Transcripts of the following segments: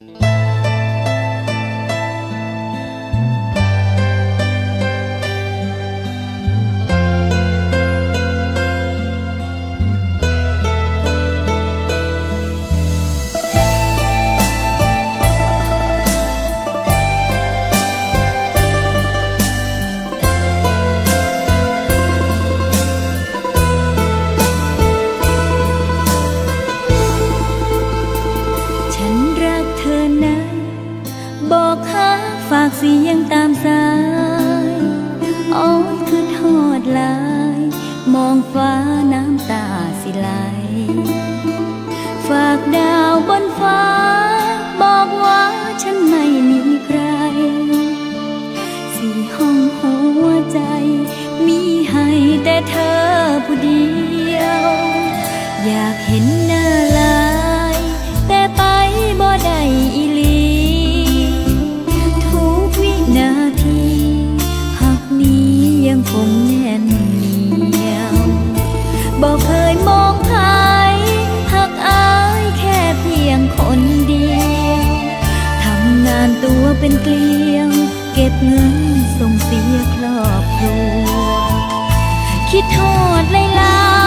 ฉัน บอกหาฝากเสียงตามสายโอ้ยคือทอดลาย มองฟ้าน้ำตาสิไหล ฝากดาวบนฟ้า บอกว่าฉันไม่มีใคร สี่ห้องหัวใจ มีให้แต่เธอผู้เดียว อยากเห็นหน้า บอกเคยมองใครหักอายแค่เพียงคนเดียวทำงานตัวเป็นเกลียว เก็บเงินส่งเสียครอบครัว คิดโทษหลา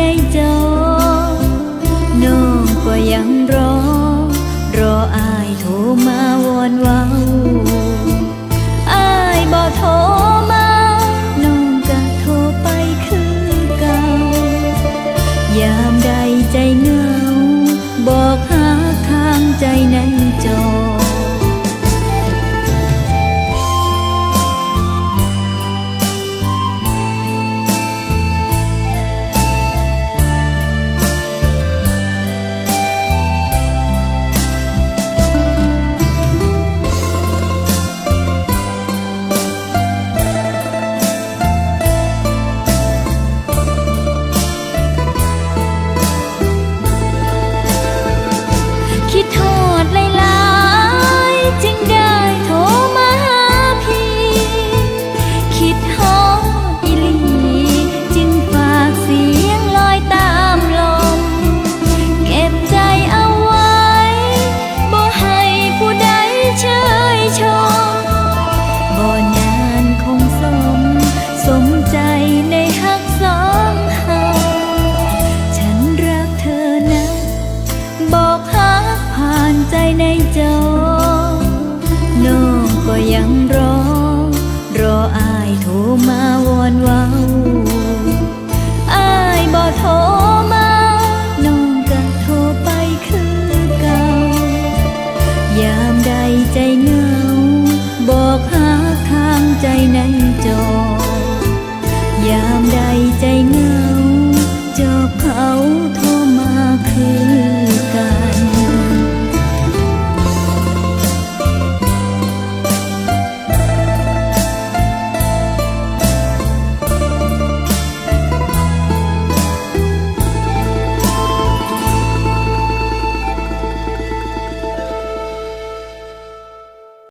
ในจอน้องก็ยังรอ รออายโทรมาวอนเว้าอายบ่โทรมา น้องก็โทรไปคือเก่ายามใดใจ ชมบ่นานคงสม สมใจในฮักสองเฮาฉันรักเธอนะ บอกฮักผ่านใจในจอน้องก็ยังรอ รออายโทรมาวอนเว้าอายบ่โทร